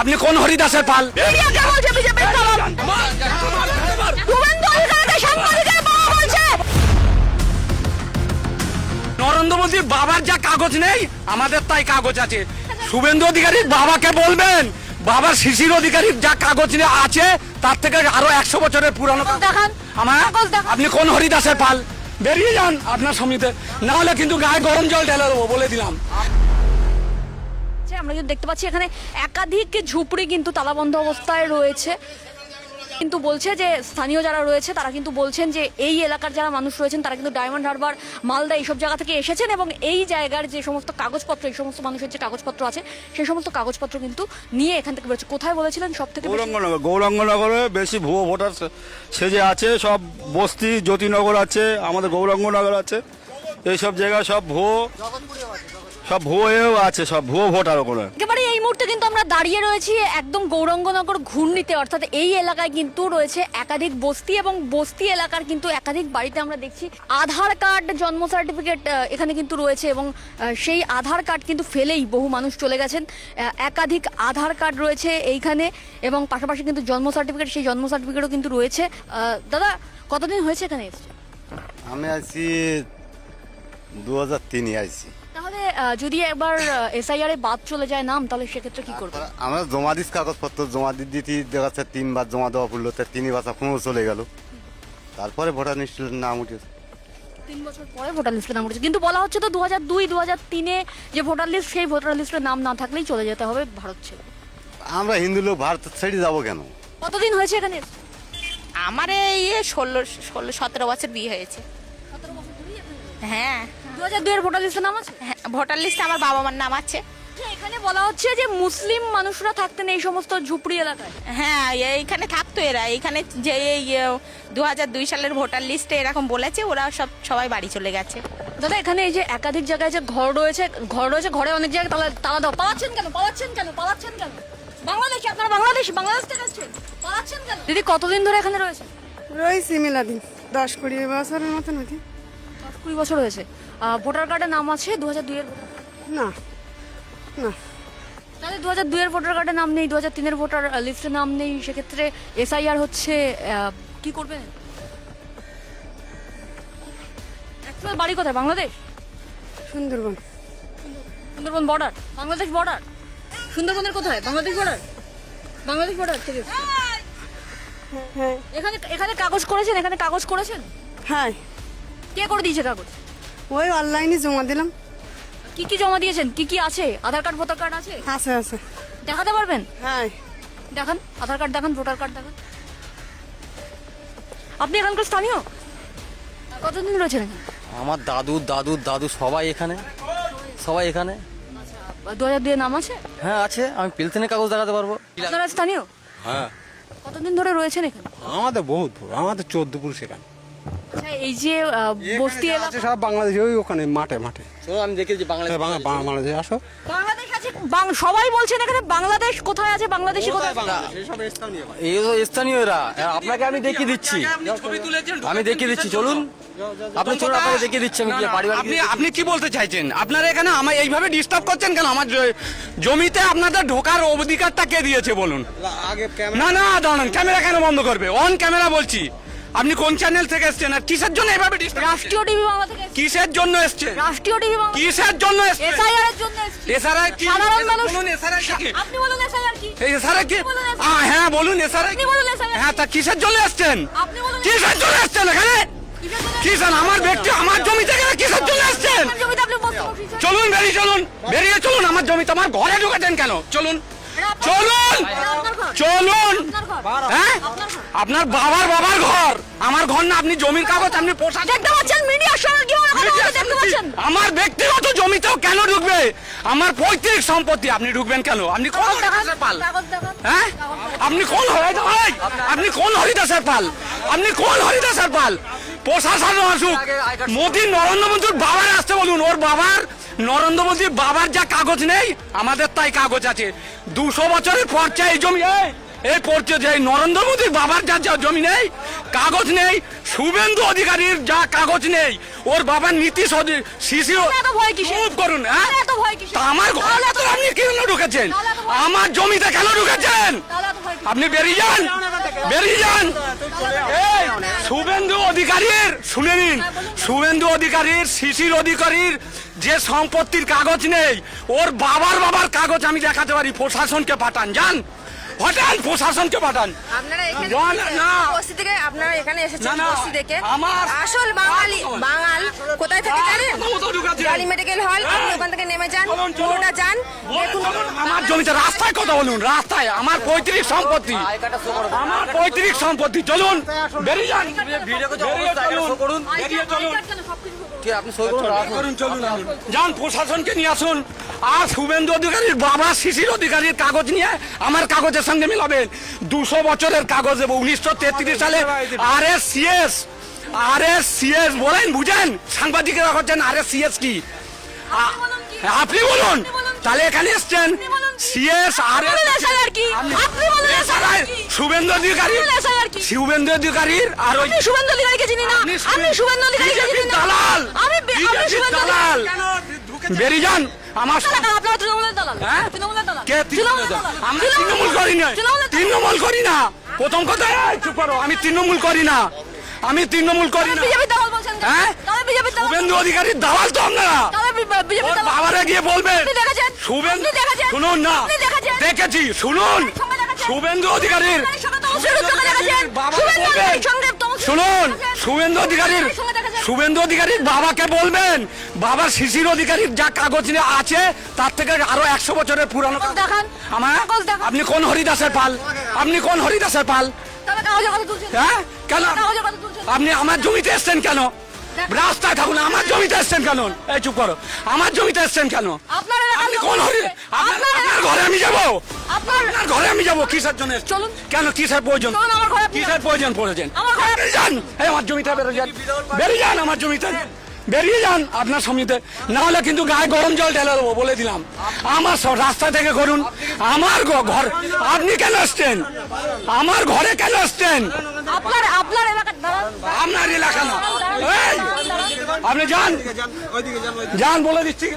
আপনি কোন হরিদাসের পাল? নরেন্দ্র মোদীর বাবার যা কাগজ নেই আমাদের তাই কাগজ আছে। শুভেন্দু অধিকারীর বাবাকে বলবেন? বাবার শিশির অধিকারীর যা কাগজ আছে তার থেকে আরও একশো বছরের পুরানো কাগজ। দেখান। আমার আপনি কোন হরিদাসের পাল? বেরিয়ে যান আপনার সমিতে না হলে কিন্তু গায়ে গরম জল ঢেলে দেবো বলে দিলাম। আমরা কিন্তু দেখতে পাচ্ছি এখানে একাধিক ঝুপড়ি কিন্তু তালাবন্ধ অবস্থায় রয়েছে। কিন্তু বলছে যে স্থানীয় যারা রয়েছে, তারা কিন্তু বলছেন যে এই এলাকার যারা মানুষ রয়েছেন, তারা কিন্তু ডায়মন্ড হারবার, মালদা এইসব জায়গা থেকে এসেছেন এবং এই জায়গার যে সমস্ত কাগজপত্র, এই সমস্ত মানুষের যে কাগজপত্র আছে, সেই সমস্ত কাগজপত্র কিন্তু নিয়ে এখান থেকে বেরোচ্ছে। কোথায় বলেছিলেন সব থেকে? গৌরাঙ্গনগর। গৌরাঙ্গনগরে বেশি ভুয়ো ভোটার সেজে আছে, সব বস্তি, জ্যোতিনগর আছে, আমাদের গৌরাঙ্গনগর আছে। এইসব জায়গায় সব ভুয়ো সব ভুয়ো আছে সব ভুয়ো ভোটার ওখানে। একেবারে এই মুহূর্তে কিন্তু আমরা দাঁড়িয়ে রয়েছি একদম গৌরঙ্গনগর ঘূর্ণিতে অর্থাৎ এই এলাকায় কিন্তু রয়েছে একাধিক বস্তি এবং বস্তি এলাকার কিন্তু একাধিক বাড়িতে আমরা দেখছি আধার কার্ড জন্ম সার্টিফিকেট এখানে কিন্তু রয়েছে এবং সেই আধার কার্ড কিন্তু ফেলেই বহু মানুষ চলে গেছেন। একাধিক আধার কার্ড রয়েছে এইখানে এবং পাশাপাশি কিন্তু জন্ম সার্টিফিকেট সেই জন্ম সার্টিফিকেটও কিন্তু রয়েছে। দাদা কতদিন হয়েছে এখানে এসছে? আমি আছি দু হাজার তিনে আইছি। আহ, যদি একবার এসআইআর এ বাদ চলে যায় নাম তাহলে সেক্ষেত্রে কি করবে? আমরা জমা দিস কাগজপত্র জমা দিয়ে দিতে দেখাচ্ছে তিনবার জমা দেওয়া পড়ল তার তিনি বাসা পুনর চলে গেল। তারপরে ভোটার লিস্টের নাম উঠেছে তিন বছর পরে ভোটার লিস্টে নাম উঠেছে। কিন্তু বলা হচ্ছে তো দু হাজার দুই দু হাজার তিনে যে ভোটার লিস্ট সেই ভোটার লিস্টের নাম না থাকলেই চলে যেতে হবে ভারত ছেড়ে। আমরা হিন্দু লোক ভারত ছেড়ে যাব কেন? কতদিন হয়েছে এখানে? আমার এই ষোলো ষোলো সতেরো বছর বিয়ে হয়েছে। হ্যাঁ। দু হাজার দুইয়ের ভোটার লিস্টের নাম আছে? হ্যাঁ, ভোটার লিস্টে আমার বাবা মার নাম আছে। এখানে বলা হচ্ছে যে মুসলিম মানুষরা থাকতেন এই সমস্ত ঝুপড়ি এলাকায়। হ্যাঁ এইখানে থাকতো এরা। এইখানে যে এই দু হাজার দুই সালের ভোটার লিস্টে এরকম বলেছে ওরা সব সবাই বাড়ি চলে গেছে। দাদা এখানে এই যে একাধিক জায়গায় যে ঘর রয়েছে ঘর রয়েছে ঘরে অনেক জায়গায় তালা তালা দাও। পালাচ্ছেন কেন? পালাচ্ছেন কেন? পালাচ্ছেন কেন? বাংলাদেশি আপনারা বাংলাদেশি? বাংলাদেশ থেকে এসছেন পালাচ্ছেন কেন? দিদি কতদিন ধরে এখানে রয়েছে রয়েছি মেলাদিন দশ কুড়ি বছরের মতন দশ কুড়ি বছর হয়েছে। ভোটার কার্ডের নাম আছে দু হাজার দুইয়ের না না। তাহলে দু হাজার দুইয়ের ভোটার কার্ডে নাম নেই দু হাজার তিনের ভোটার লিস্টে নাম নেই সেক্ষেত্রে এসআইআর হচ্ছে কি করবেন অ্যাকচুয়াল বাড়ি কোথায়? বাংলাদেশ? সুন্দরবন। সুন্দরবন বর্ডার? বাংলাদেশ বর্ডার? সুন্দরবনের কোথায়? বাংলাদেশ বর্ডার? বাংলাদেশ বর্ডার ঠিক আছে। হ্যাঁ। এখানে এখানে কাগজ করেছেন? এখানে কাগজ করেছেন? হ্যাঁ। কে করে দিয়েছে কাগজ? ওই অনলাইনে জমা দিলাম। কি কি জমা দিয়েছেন? কি কি আছে? আধার কার্ড ভোটার কার্ড আছে? আছে আছে। দেখাতে পারবেন? হ্যাঁ। দেখান আধার কার্ড দেখান ভোটার কার্ড দেখান। আপনি এখানকার স্থানীয়? কতদিন রয়েছেন এখানে? আমার দাদু দাদু দাদু সবাই এখানে। সবাই এখানে। দু হাজার দুয়ে নাম আছে? হ্যাঁ আছে। আমি পেলথেনের কাগজ দেখাতে পারব। আপনারা স্থানীয়? হ্যাঁ। কতদিন ধরে রয়েছেন এখানে? আমাদের বহুত দূর আমাদের চোদ্দপুর সেখানে আচ্ছা, এই যে আহ, বস্তি এখানে যা এলাকা আছে সব বাংলাদেশ ওই ওখানে মাঠে মাঠে। চলো আমি দেখে যে বাংলা বাংলা বাংলাদেশে আসো। বাংলাদেশ আছে বাং- সবাই বলছেন এখানে বাংলাদেশ কোথায় আছে বাংলাদেশি? কোথায় এই তো স্থানীয় এরা। আপনাকে আমি দেখিয়ে দিচ্ছি। আমি দেখিয়ে দিচ্ছি চলুন। আপনি চলুন আপনাকে দেখিয়ে দিচ্ছি আমি কি বাড়ি বাড়ি আপনি আপনি কি বলতে চাইছেন? আপনারা এখানে আমার এইভাবে ডিস্টার্ব করছেন কেন? আমার জ- জমিতে আপনাদের ঢোকার অধিকারটা কে দিয়েছে বলুন? আগে না না দাঁড়ান ক্যামেরা কেন বন্ধ করবে? অন ক্যামেরা বলছি। আপনি কোন চ্যানেল থেকে এসছেন আর কিসের জন্য এভাবে রাষ্ট্রীয় টিভি বাংলা থেকে এসেছে। কিসের জন্য এসছেন রাষ্ট্রীয় টিভি বাংলা কিসের জন্য এসছেন এসআইআর এর জন্য এসেছে। এছাড়া কি? সাধারণ মানুষ বলুন এছাড়া কি? আপনি বলুন এসআইআর কি? এই এছাড়া কি? বলুন আহ, হ্যাঁ বলুন এছাড়া আপনি বলুন SIR হ্যাঁ তা কিসের জন্য এসছেন? আপনি বলুন কিসের জন্য এসছেন এখানে? কিসের জন্য কিসের আমার ব্যক্তি আমার জমি থেকে কিসের জন্য এসছেন? আপনার জমিতে আপনি বসেছেন? চলুন বেরিয়ে চলুন। বেরিয়ে চলুন আমার জমিতে আমার ঘরে ঢুকেছেন কেন? চলুন। চলুন! আপনার চলুন! আপনার হ্যাঁ? আপনার বাবার বাবার ঘর। আমার ঘর না আপনি জমির কাগজ আপনি পোষা দেখতে পাচ্ছেন মিডিয়ার সঙ্গে কি দেখতে পাচ্ছেন? আমার ব্যক্তিগত জমিতেও কেন ঢুকবে? আমার পৈতৃক সম্পত্তি আপনি ঢুকবেন কেন? আপনি কোন হরিদাসের পাল। হ্যাঁ? আপনি কোন হরিদাস ভাই? আপনি কোন হরিদাসের পাল? আপনি কোন হরিদাসের পাল? প্রশাসন আসুক। মোদী নরেন্দ্র মোদীর বাবার আসতে বলুন। ওর বাবার নরেন্দ্র মোদীর বাবার যা কাগজ নেই আমাদের তাই কাগজ আছে। দুশো বছরের পর্চা এই জমি এই পড়ছে যে নরেন্দ্র মোদীর বাবার যা যা জমি নেই কাগজ নেই শুভেন্দু অধিকারীর যা কাগজ নেই ওর বাবার নীতি শিশির করুন হ্যাঁ? আমার ঘরে তো আপনি কেন ঢুকেছেন? আমার জমিতে কেন ঢুকেছেন? আপনি বেরিয়ে যান। বেরিয়ে যান এই, শুভেন্দু অধিকারীর শুনে নিন শুভেন্দু অধিকারীর শিশির অধিকারীর যে সম্পত্তির কাগজ নেই ওর বাবার বাবার কাগজ আমি দেখাতে পারি প্রশাসনকে পাঠান যান। পাঠান প্রশাসনকে পাঠান। আপনারা এখানে। বস্তি থেকে আপনারা এখানে এসেছেন বস্তি থেকে। আমার- আসল বাঙালি বাঙাল। কোথায় থাকে জানেন। গাড়ি মেডিকেল হল আপনি ওখান থেকে নেমে যান। পুরোটা যান। আমার জমিতে রাস্তায় কথা বলুন রাস্তায়। আমার পঁয়ত্রিশ সম্পত্তি। আমার পঁয়ত্রিশ সম্পত্তি। চলুন বেরিয়ে যান। ভিডিও করছে বেরিয়ে চলুন। করুন বেরিয়ে চলুন। ঠিক আপনি সই করুন করুন চলুন যান প্রশাসনকে নিয়ে আসুন। আর শুভেন্দু অধিকারীর বাবা শিশির অধিকারীর কাগজ নিয়ে আমার কাগজের সঙ্গে মিলাবেন দুশো বছরের কাগজ দেবো উনিশশো তেত্রিশ সালে R S CS R S CS বলেন বুঝেন? সাংবাদিকেরা হচ্ছেন আর এস সিএস কি? আপনি বলুন তাহলে এখানে এসছেন। সিএস আর বলুন SIR কি? আপনি বলুন SIR কি? শুভেন্দু অধিকারী। বলুন SIR কি? শুভেন্দু অধিকারীর আর ওই শুভেন্দু অধিকারীকে চিনি না। আমি শুভেন্দু অধিকারীকে চিনি না। দালাল। আমি আমি BJP শুভেন্দু দালাল। বেরিয়ে যান আমার আপনারা তৃণমূলের দালাল? তৃণমূলের দালাল। কে তৃণমূল দালাল? আমরা তৃণমূল করি না তৃণমূল করি না। প্রথম কথা চুপ করো আমি তৃণমূল করি না। আমি তৃণমূল করি না। বিজেপি দালাল হ্যাঁ? দালাল শুভেন্দু অধিকারীর দালাল তো আপনারা। তবে বিজেপি বাবারা গিয়ে বলবেন? শুভেন্দু শুনুন না। দেখেছি শুনুন। শুভেন্দু অধিকারীর? বাবা শুনুন শুভেন্দু অধিকারীর? শুভেন্দু অধিকারীর বাবাকে বলবেন। বাবার শিশির অধিকারীর যা কাগজ নিয়ে আছে তার থেকে আরও একশো বছরের পুরানো দেখান। আমার আপনি কোন হরিদাসের পাল? আপনি কোন হরিদাসের পাল? হ্যাঁ? কেন? আপনি আমার জমিতে এসছেন কেন? রাস্তায় থাকুন আমার জমিতে এসছেন কেন? এই চুপ করো। আমার জমিতে এসছেন কেন? আপনি কোন হরি আপনার ঘরে আমি যাব? আপনার ঘরে আমি যাব? কিসের জন্য? চলুন। কেন কিসের প্রয়োজন? চলুন আমার কিসের প্রয়োজন পড়েছেন? আমার বেরিয়ে যান। এই আমার জমিতে বেরিয়ে যান বেরিয়ে যান আমার জমিতে। বেরিয়ে যান। আপনার সমিতে না হলে কিন্তু গায়ে গরম জল ঢেলে দেবো বলে দিলাম। আমার সব রাস্তা থেকে করুন। আমার ঘর আপনি কেন আসছেন আমার ঘরে কেন আসছেন আপনার আপনার এলাকার আপনার এলাকা না। আপনি যান যান বলে দিচ্ছি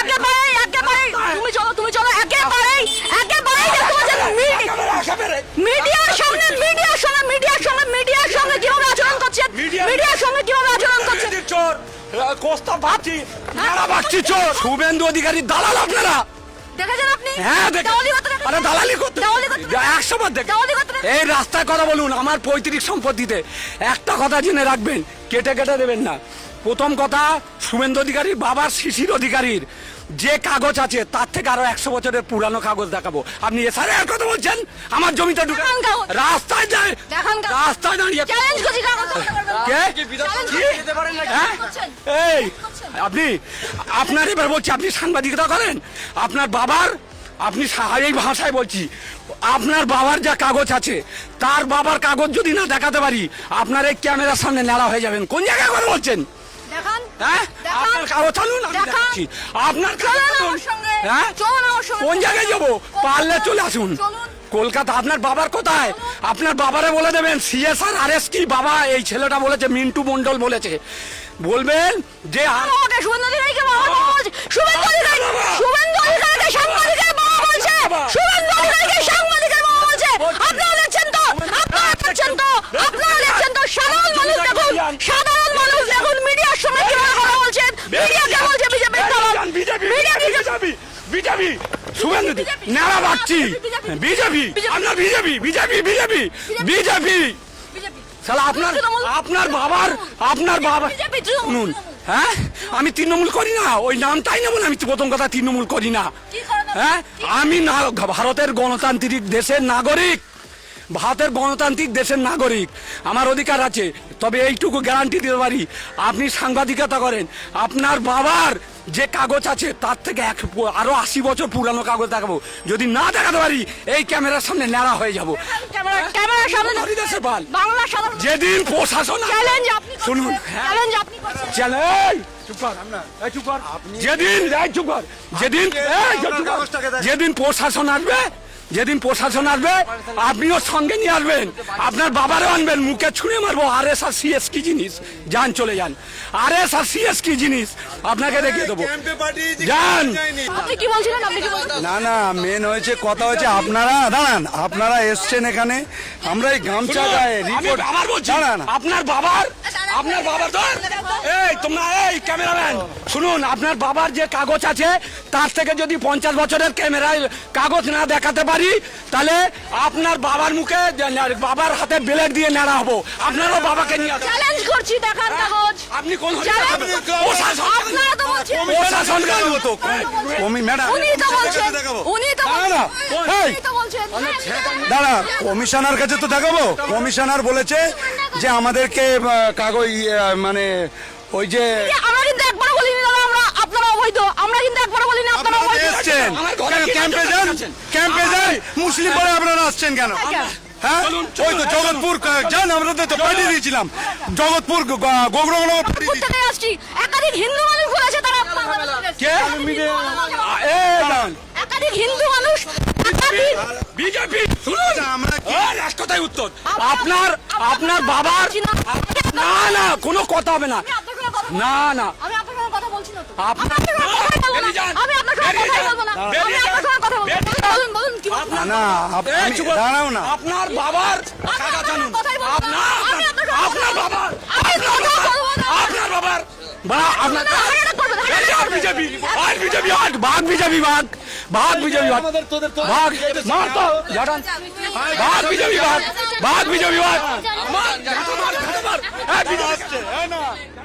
একেবারেই একেবারেই তুমি চলো তুমি চলো একেবারেই একেবারেই মিডিয়ার সামনে মিডিয়ার সঙ্গে মিডিয়ার সঙ্গে মিডিয়ার সঙ্গে কীভাবে আচরণ মিডিয়া- মিডিয়ার সঙ্গে কীভাবে আচরণ করছেন চোর কোস্তা ভাবছি নাড়া ভাবছি চোর শুভেন্দু অধিকারী দালাল আপনারা দেখেছেন আপনি? হ্যাঁ দেখে? আরে দালালি করতে? একশো বার দেখে? এই রাস্তায় কথা বলুন আমার পঁয়ত্রিশ সম্পত্তিতে। একটা কথা জেনে রাখবেন কেটে কেটে দেবেন না। প্রথম কথা শুভেন্দু অধিকারীর বাবার শিশির অধিকারীর যে কাগজ আছে তার থেকে আরও একশো বছরের পুরানো কাগজ দেখাবো। আপনি এছাড়া আর কথা বলছেন? আমার জমিতে ঢুকে রাস্তায় যায় রাস্তায় দাঁড়িয়ে? এই আপনি আপনার এবার বলছি আপনি সাংবাদিকতা করেন? আপনার বাবার আপনি এই ভাষায় বলছি আপনার বাবার যা কাগজ আছে তার বাবার কাগজ যদি না দেখাতে পারি আপনার এই ক্যামেরার সামনে নেড়া হয়ে যাবেন। কোন জায়গায় করে বলছেন? হ্যাঁ? আপনার কাগজ আনুন আপনার। হ্যাঁ? কোন জায়গায় যাব? পারলে চলে আসুন। কলকাতা আপনার বাবার কোথায়? আপনার বাবারে বলে দেবেন সিএসআর আর এস কি বাবা? এই ছেলেটা বলেছে মিন্টু মন্ডল বলেছে। বলবেন? যে আমাকে শুভেন্দু অধিকারীকে বাবা বাবা বলছে। শুভেন্দু অধিকারী শুভেন্দু অধিকারীকে সাংবাদিকের বাবা বলছে। শুভেন্দু অধিকারীকে সাংবাদিকের বাবা বলছে। আপনারা দেখছেন তো? আপনারা দেখছেন তো? আপনারা দেখছেন তো? সাধারণ মানুষ দেখুন। সাধারণ মানুষ দেখুন। মিডিয়ার সঙ্গে কীভাবে কথা বলছেন? মিডিয়া কে বলছে? Media BJP BJP Suvendu. নারা বাচ্চি BJP BJP BJP. BJP. BJP. শালা আপনার আপনার বাবার আপনার বাবা শুনুন হ্যাঁ? আমি তৃণমূল করি না। ওই নামটাই নেব না আমি প্রথম কথা তৃণমূল করি না? হ্যাঁ? আমি না ভারতের গণতান্ত্রিক দেশের নাগরিক। ভারতের গণতান্ত্রিক দেশের নাগরিক। আমার অধিকার আছে তবে এইটুকু গ্যারান্টি দিতে পারি। আপনি সাংবাদিকতা করেন আপনার বাবার যে কাগজ আছে তার থেকে এক আরও আশি বছর পুরানো কাগজ দেখাবো। যদি না দেখাতে পারি এই ক্যামেরার সামনে ন্যাড়া হয়ে যাব। যেদিন প্রশাসন চ্যালেঞ্জ শুনুন চ্যালেঞ্জ আপনি করছেন। চ্যালেঞ্জ চুপ কর এই চুপ কর। যেদিন এই যেদিন এই চুপ কর। যেদিন প্রশাসন আসবে যেদিন প্রশাসন আসবে আপনিও সঙ্গে নিয়ে আসবেন। আপনার বাবারও আনবেন মুখে ছুঁড়ে মারবো। আর এস আর সিএস কি জিনিস? যান চলে যান। আর এস আর সিএস কি জিনিস? আপনাকে দেখিয়ে দেবো। যান! আপনি কি বলছিলেন? আপনি কি বলছিলেন? না না মেন হয়েছে কথা হয়েছে আপনারা দাঁড়ান আপনারা এসছেন এখানে। আমরা এই গামছা গায়ে রিপোর্ট দাঁড়ান। আপনার বাবার আপনার বাবার ধর। এই তোমরা এই ক্যামেরাম্যান শুনুন আপনার বাবার যে কাগজ আছে তার থেকে যদি পঞ্চাশ বছরের ক্যামেরায় কাগজ না দেখাতে পারি তাহলে আপনার বাবার মুখে বাবার হাতে ব্লেড দিয়ে নেড়া হব। আপনারও বাবাকে নিয়ে চ্যালেঞ্জ করছি দেখার কাগজ। আপনি কোন চ্যালেঞ্জ প্রশাসন আপনারা তো বলছেন প্রশাসন তো কমি ম্যাডাম। উনি তো বলছেন উনি তো না, না, বলছেন উনি তো বলছেন দাঁড়া। কমিশনার কাছে তো দেখাবো। কমিশনার বলেছে যে আমাদেরকে কাগজ ইয়ে, মানে ওই যে আমরা কিন্তু একবারও বলিনি দাদা আমরা আপনারা অবৈধ। আমরা কিন্তু একবারও বলিনি আপনারা আপনারা অবৈধ। এসছেন। ক্যাম্পে যান? ক্যাম্পে যান মুসলিম পরে আপনারা আসছেন কেন? হ্যাঁ চলুন, ওই তো জগৎপুর যান আমরা তো পাঠিয়ে দিয়েছিলাম। জগৎপুর পাঠিয়ে আসছি? একাধিক হিন্দু মানুষ বলেছে তারা কে? একাধিক হিন্দু বিজেপি শুনুন। আমরা কি- এক কথায় উত্তর। আপনার আপনার বাবার না। না কোনো কথা হবে না। না না। আপনার কথাই কথাই বাবার কথাই। আপনার বাবার আমি কথা বলব না। আপনার বাবার বা আপনার না, হারাটা করবে না, এই আর বিজেপি আর বিজেপি আর ভাগ বিজেপি ভাগ ভাগ বিজেপি ভাগ। ভাগ মার তো জাটান ভাগ বিজেপি ভাগ ভাগ বিজেপি ভাগ। মার মার মার। এই বিজেপি।